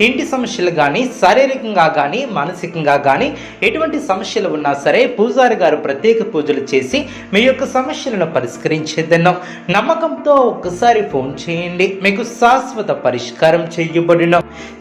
ఇంటి సమస్యలు కానీ శారీరకంగా కానీ మానసికంగా కానీ ఎటువంటి సమస్యలు ఉన్నా సరే పూజారి గారు ప్రత్యేక పూజలు చేసి మీ యొక్క సమస్యలను పరిష్కరించేదన్నాం. నమ్మకంతో ఒక్కసారి ఫోన్ చేయండి. మీకు శాశ్వత పరిష్కారం చేయబడిన.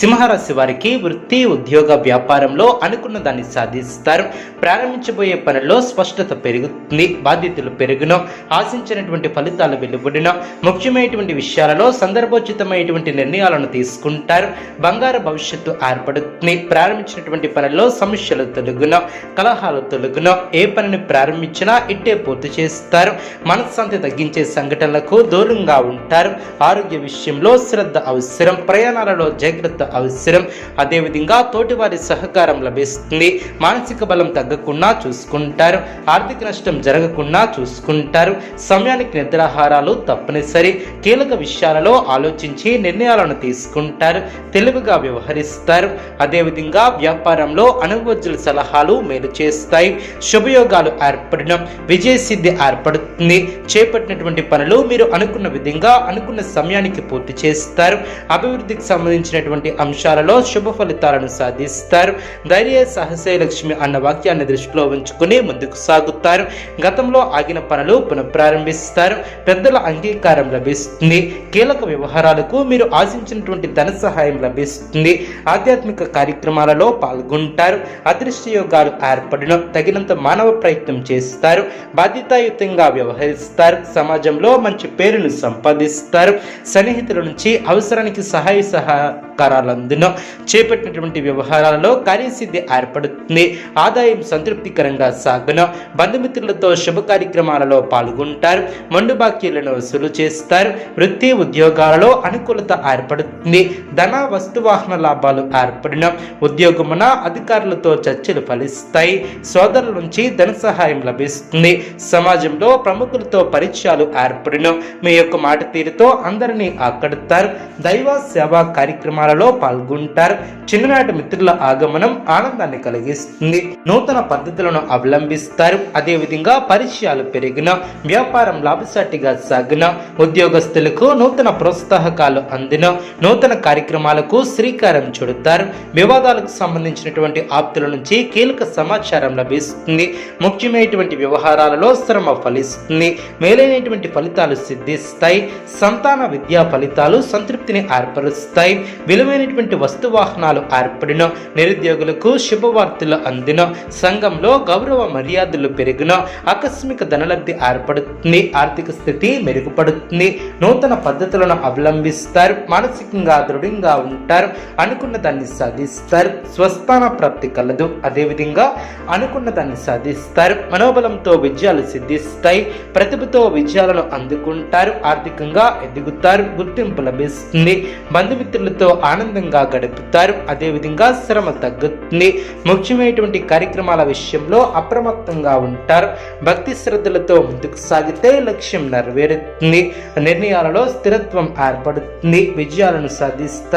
సింహరాశి వారికి వృత్తి ఉద్యోగ వ్యాపారంలో అనుకున్న దాన్ని సాధిస్తారు. ప్రారంభించబోయే పనుల్లో స్పష్టత పెరుగుతుంది. బాధ్యతలు పెరుగును. ఆశించినటువంటి ఫలితాలు వెలువడిన. ముఖ్యమైనటువంటి విషయాలలో సందర్భోచితమైనటువంటి నిర్ణయాలను తీసుకుంటారు. బంగారు భవిష్యత్తు ఏర్పడుతుంది. ప్రారంభించినటువంటి పనుల్లో సమస్యలు తొలగునో కలహాలు తొలగునో. ఏ పనిని ప్రారంభించినా ఇట్టే పూర్తి చేస్తారు. మనశ్శాంతి తగ్గించే సంఘటనలకు దూరంగా ఉంటారు. ఆరోగ్య విషయంలో శ్రద్ధ అవసరం ప్రయాణాలలో జాగ్రత్త అవసరం. అదేవిధంగా తోటివారి సహకారం లభిస్తుంది. మానసిక బలం తగ్గకుండా చూసుకుంటారు. ఆర్థిక నష్టం జరగకుండా చూసుకుంటారు. సమయానికి నిద్రాహారాలు తప్పనిసరి. కీలక విషయాలలో ఆలోచించి నిర్ణయాలను తీసుకుంటారు. తెలివిగా వ్యవహరిస్తారు. అదేవిధంగా వ్యాపారంలో అనుభవజ్ఞుల సలహాలు మేలు చేస్తాయి. శుభయోగాలు ఏర్పడడం విజయసిద్ధి ఏర్పడుతుంది. చేపట్టినటువంటి పనులు మీరు అనుకున్న విధంగా అనుకున్న సమయానికి పూర్తి చేస్తారు. అభివృద్ధికి సంబంధించినటువంటి అంశాలలో శుభ ఫలితాలను సాధిస్తారు. ధైర్య సహసే లక్ష్మి అన్న వాక్యాన్ని దృష్టిలో ఉంచుకుని ముందుకు సాగుతారు. గతంలో ఆగిన పనులు పునఃప్రారంభిస్తారు. పెద్దల అంగీకారం లభిస్తుంది. కీలక వ్యవహారాలకు మీరు ఆశించినటువంటి ధన సహాయం లభిస్తుంది. ఆధ్యాత్మిక కార్యక్రమాలలో పాల్గొంటారు. అదృష్ట యోగాలు ఏర్పడిన తగినంత మానవ ప్రయత్నం చేస్తారు. బాధ్యతాయుతంగా వ్యవహరిస్తారు. సమాజంలో మంచి పేరును సంపాదిస్తారు. సన్నిహితుల నుంచి అవసరానికి సహాయ సహకారాలు అందున చేపట్టినటువంటి వ్యవహారాలలో కార్యసిద్ధి ఏర్పడుతుంది. ఆదాయం సంతృప్తికరంగా సాగును బంధుమిత్రులతో శుభ కార్యక్రమాలలో పాల్గొంటారు. మండు బాక్యలను వసూలు చేస్తారు. వృత్తి ఉద్యోగాలలో అనుకూలత ఏర్పడుతుంది. ధన వస్తు వాహన లాభాలు ఏర్పడిన ఉద్యోగమున అధికారులతో చర్చలు ఫలిస్తాయి. సోదరుల నుంచి ధన సహాయం లభిస్తుంది. సమాజంలో ప్రముఖులతో పరిచయాలు ఏర్పడిన మీ యొక్క మాట తీరుతో అందరినీ ఆకడతారు దైవ సేవా కార్యక్రమాలలో పాల్గొంటారు. చిన్ననాటి మిత్రుల ఆగమనం ఆనందాన్ని కలిగిస్తుంది. నూతన పద్ధతులను అవలంబిస్తారు. అదేవిధంగా పరిచయాలు పెరిగిన వ్యాపారం లాభసాటిగా సాగిన ఉద్యోగస్తులకు నూతన ప్రోత్సాహకాలు అందిన నూతన కార్యక్రమం కార్యక్రమాలకు శ్రీకారం చుడతారు. వివాదాలకు సంబంధించినటువంటి ఆప్తుల నుంచి కీలక సమాచారం లభిస్తుంది. ముఖ్యమైనటువంటి వ్యవహారాలలో శ్రమ ఫలిస్తుంది. మేలైనటువంటి ఫలితాలు సిద్ధిస్తాయి. సంతాన విద్యా ఫలితాలు సంతృప్తిని ఏర్పరుస్తాయి. విలువైనటువంటి వస్తు వాహనాలు ఏర్పడిన నిరుద్యోగులకు శుభవార్తలు అందిన సంఘంలో గౌరవ మర్యాదలు పెరిగిన ఆకస్మిక ధనలబ్ధి ఏర్పడుతుంది. ఆర్థిక స్థితి మెరుగుపడుతుంది. నూతన పద్ధతులను అవలంబిస్తారు. మానసికంగా దృఢంగా ఉంటారు. అనుకున్న దాన్ని సాధిస్తారు. స్వస్థాన ప్రాప్తి కలదు. అదేవిధంగా అనుకున్న దాన్ని సాధిస్తారు. మనోబలంతో విజయాలు సిద్ధిస్తాయి. ప్రతిభతో విజయాలను అందుకుంటారు. ఆర్థికంగా ఎదుగుతారు. గుర్తింపు లభిస్తుంది. బంధుమిత్రులతో ఆనందంగా గడుపుతారు. అదేవిధంగా శ్రమ తగ్గుతుంది. ముఖ్యమైనటువంటి కార్యక్రమాల విషయంలో అప్రమత్తంగా ఉంటారు. భక్తి శ్రద్ధలతో ముందుకు సాగితే లక్ష్యం నెరవేరుతుంది. నిర్ణయాలలో స్థిరత్వం ఏర్పడుతుంది. విజయాలను సాధిస్తారు.